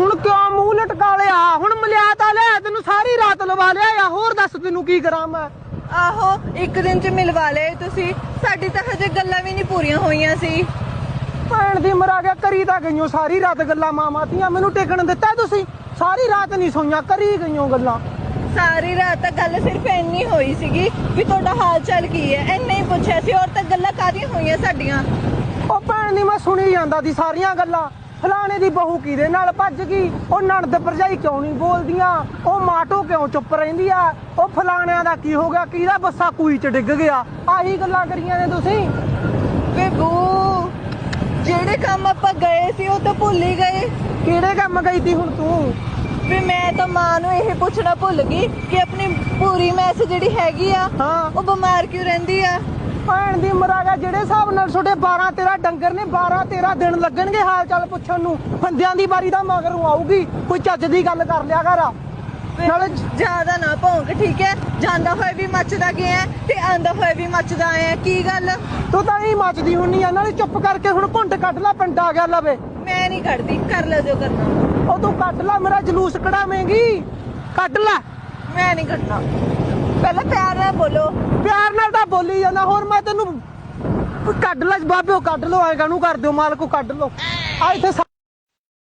ਹੁਣ ਕਿਉਂ ਮੂੰਹ ਲਟਕਾ ਲਿਆ? ਹੁਣ ਮਲਿਆ ਤਾਂ ਲਿਆ ਤੈਨੂੰ ਸਾਰੀ ਰਾਤ ਲਵਾ ਲਿਆ ਆ। ਹੋਰ ਦੱਸ ਤੈਨੂੰ ਕੀ ਕਰਾਂ ਮੈਂ? ਆਹੋ ਇੱਕ ਦਿਨ ਚ ਮਿਲਵਾ ਲਏ ਤੁਸੀਂ। ਸਾਡੀ ਤਾਂ ਹਜੇ ਗੱਲਾਂ ਵੀ ਨਹੀਂ ਪੂਰੀਆਂ ਹੋਈਆਂ ਸੀ। ਭੈਣ ਦੀ ਮਰਾ ਗਿਆ ਕਰੀ ਤਾਂ ਗਈਓ ਸਾਰੀ ਰਾਤ ਗੱਲਾਂ ਮਾਮਾ ਧੀਆਂ ਮੈਨੂੰ ਟਿਕਣ ਦਿੱਤਾ ਤੁਸੀਂ? ਸਾਰੀ ਰਾਤ ਨਹੀਂ ਸੋਈਆਂ ਕਰੀ ਗਈਓ ਗੱਲਾਂ। ਸਾਰੀ ਰਾਤ ਤਾਂ ਗੱਲ ਸਿਰਫ ਇੰਨੀ ਹੋਈ ਸੀਗੀ ਵੀ ਤੁਹਾਡਾ ਹਾਲ ਚਾਲ ਕੀ ਹੈ? ਇੰਨਾ ਹੀ ਪੁੱਛਿਆ ਸੀ ਔਰ ਤਾਂ ਗੱਲਾਂ ਕਾਹਦੀਆਂ ਹੋਈਆਂ ਸਾਡੀਆਂ? ਉਹ ਭੈਣ ਦੀ ਮੈਂ ਸੁਣੀ ਜਾਂਦਾ ਦੀ ਸਾਰੀਆਂ ਗੱਲਾਂ। ਫਲਾਣੇ ਦੀ ਬਹੂ ਕਿਹਦੇ ਨਾਲ ਭੱਜ ਗਈ? ਉਹ ਨਣਦ ਭਰਜਾਈ ਕਿਉਂ ਨਹੀਂ ਬੋਲਦੀਆਂ? ਉਹ ਮਾਟੋ ਕਿਉਂ ਚੁੱਪ ਰਹਿੰਦੀ ਆ? ਉਹ ਫਲਾਣਿਆਂ ਦਾ ਕੀ ਹੋ ਗਿਆ? ਕਿਹਦਾ ਬੱਸਾ ਕੂਈ ਚ ਡਿੱਗ ਗਿਆ? ਆਹੀ ਗੱਲਾਂ ਕਰੀਆਂ ਨੇ ਤੁਸੀਂ? ਵੇ ਬੂ ਜਿਹੜੇ ਕੰਮ ਆਪਾਂ ਗਏ ਸੀ ਉਹ ਤਾਂ ਭੁੱਲ ਹੀ ਗਏ। ਕਿਹੜੇ ਕੰਮ ਗਈ ਤੀ ਹੁਣ ਤੂੰ? ਵੀ ਮੈਂ ਤਾਂ ਮਾਂ ਨੂੰ ਇਹ ਪੁੱਛਣਾ ਭੁੱਲ ਗਈ ਕਿ ਆਪਣੀ ਪੂਰੀ ਮੈਸ ਜਿਹੜੀ ਹੈਗੀ ਆ ਹਾਂ। ਉਹ ਬਿਮਾਰ ਕਿਉਂ ਰਹਿੰਦੀ ਆ? ਭੈਣ ਦੀ ਮਰਾਗਾ ਜਿਹੜੇ ਹਿਸਾਬ ਨਾਲ ਤੁਹਾਡੇ 12 13 ਡੰਗਰ ਨੇ 12 13 ਦਿਨ ਲੱਗਣਗੇ ਹਾਲ ਚਾਲ ਪੁੱਛਣ ਨੂੰ। ਬੰਦਿਆਂ ਦੀ ਵਾਰੀ ਦਾ ਮਗਰੋਂ ਆਊਗੀ ਕੋਈ ਚੱਜ ਦੀ ਗੱਲ ਕਰ ਲਿਆ ਕਰ। ਨਾਲੇ ਜ਼ਿਆਦਾ ਨਾ ਭੌਂਕ ਠੀਕ ਹੈ? ਜਾਂਦਾ ਹੋਇਆ ਵੀ ਮੱਚਦਾ ਗਿਆ ਹੈ ਤੇ ਆਂਦਾ ਹੋਇਆ ਵੀ ਮੱਚਦਾ ਆਇਆ ਕੀ ਗੱਲ? ਤੂੰ ਤਾਂ ਹੀ ਮੱਚਦੀ ਹੁੰਨੀ ਆ ਨਾਲੇ ਚੁੱਪ ਕਰਕੇ ਹੁਣ ਘੁੰਡ ਕੱਢ ਲੈ ਪਿੰਡ ਆ ਗਿਆ ਲਵੇ। ਮੈਂ ਨਹੀਂ ਕੱਢਦੀ ਕਰ ਲੈ ਜੋ ਕਰਨਾ। ਉਹ ਤੂੰ ਕੱਢ ਲੈ ਮੇਰਾ ਜਲੂਸ ਕਢਾਵੇਂਗੀ। ਕੱਢ ਲੈ। ਮੈਂ ਨਹੀਂ ਕੱਢਣਾ। ਪਹਿਲਾਂ ਪਿਆਰ ਨਾਲ ਬੋਲੋ। ਬੋਲੀ ਜਾਂਦਾ, ਹੋਰ ਮੈਂ ਤੈਨੂੰ ਕੱਢ ਲੈ ਬਾਬਿਓ ਕੱਢ ਲੋ ਐ ਕਾਹਨੂੰ ਕਰ ਦਿਓ ਮਾਲਕੋ ਕੱਢ ਲੋ ਆ ਇੱਥੇ